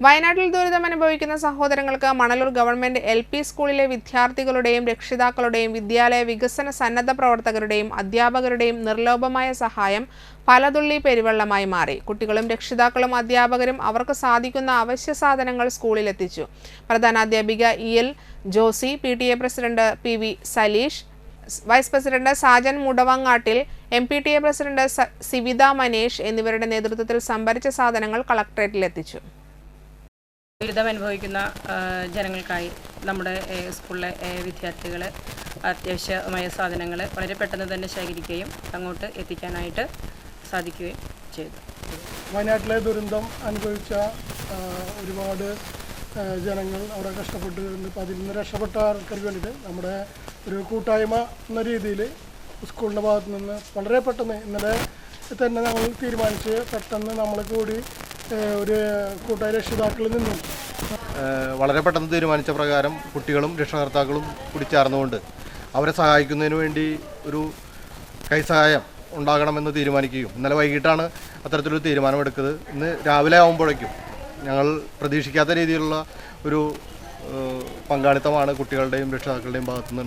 വയനാട്ടിൽ ദുരിതം അനുഭവിക്കുന്ന സഹോദരങ്ങൾക്ക് മണലൂർ ഗവൺമെന്റ് എൽ പി സ്കൂളിലെ വിദ്യാർത്ഥികളുടെയും രക്ഷിതാക്കളുടെയും വിദ്യാലയ വികസന സന്നദ്ധ പ്രവർത്തകരുടെയും അധ്യാപകരുടെയും നിർലോഭമായ സഹായം പലതുള്ളി പെരുവെള്ളമായി മാറി. കുട്ടികളും രക്ഷിതാക്കളും അധ്യാപകരും അവർക്ക് സാധിക്കുന്ന അവശ്യ സാധനങ്ങൾ സ്കൂളിലെത്തിച്ചു. പ്രധാനാധ്യാപിക E L Josy P T A president P V Saleesh vice president Sajan Mudavangattil M P T A president Sivitha Manesh എന്നിവരുടെ നേതൃത്വത്തിൽ സംഭരിച്ച സാധനങ്ങൾ കളക്ടറേറ്റിൽ എത്തിച്ചു ദുരിതം അനുഭവിക്കുന്ന ജനങ്ങൾക്കായി നമ്മുടെ സ്കൂളിലെ വിദ്യാർത്ഥികൾ അത്യാവശ്യമായ സാധനങ്ങൾ വളരെ പെട്ടെന്ന് തന്നെ ശേഖരിക്കുകയും അങ്ങോട്ട് എത്തിക്കാനായിട്ട് സാധിക്കുകയും ചെയ്തു. വയനാട്ടിലെ ദുരന്തം അനുഭവിച്ച ഒരുപാട് ജനങ്ങൾ അവിടെ കഷ്ടപ്പെട്ടിട്ടുണ്ട് അപ്പോൾ അതിൽ നിന്ന് രക്ഷപ്പെട്ട ആൾക്കാർക്ക് വേണ്ടിയിട്ട് നമ്മുടെ ഒരു കൂട്ടായ്മ എന്ന രീതിയിൽ സ്കൂളിന്റെ ഭാഗത്തു നിന്ന് വളരെ പെട്ടെന്ന് ഇന്നലെ തന്നെ ഞങ്ങൾ തീരുമാനിച്ച് പെട്ടെന്ന് നമ്മൾ കൂടി ഒരു കൂട്ടായ രക്ഷിതാക്കളിൽ നിന്നും. വളരെ പെട്ടെന്ന് തീരുമാനിച്ച പ്രകാരം കുട്ടികളും രക്ഷകർത്താക്കളും കൂടി ചേർന്നുകൊണ്ട് അവരെ സഹായിക്കുന്നതിന് വേണ്ടി ഒരു കൈസഹായം ഉണ്ടാകണമെന്ന് തീരുമാനിക്കുകയും ഇന്നലെ വൈകിട്ടാണ് അത്തരത്തിലൊരു തീരുമാനമെടുക്കുന്നത്. ഇന്ന് രാവിലെ ആകുമ്പോഴേക്കും ഞങ്ങൾ പ്രതീക്ഷിക്കാത്ത രീതിയിലുള്ള ഒരു പങ്കാളിത്തമാണ് കുട്ടികളുടെയും രക്ഷിതാക്കളുടെയും ഭാഗത്തുനിന്ന്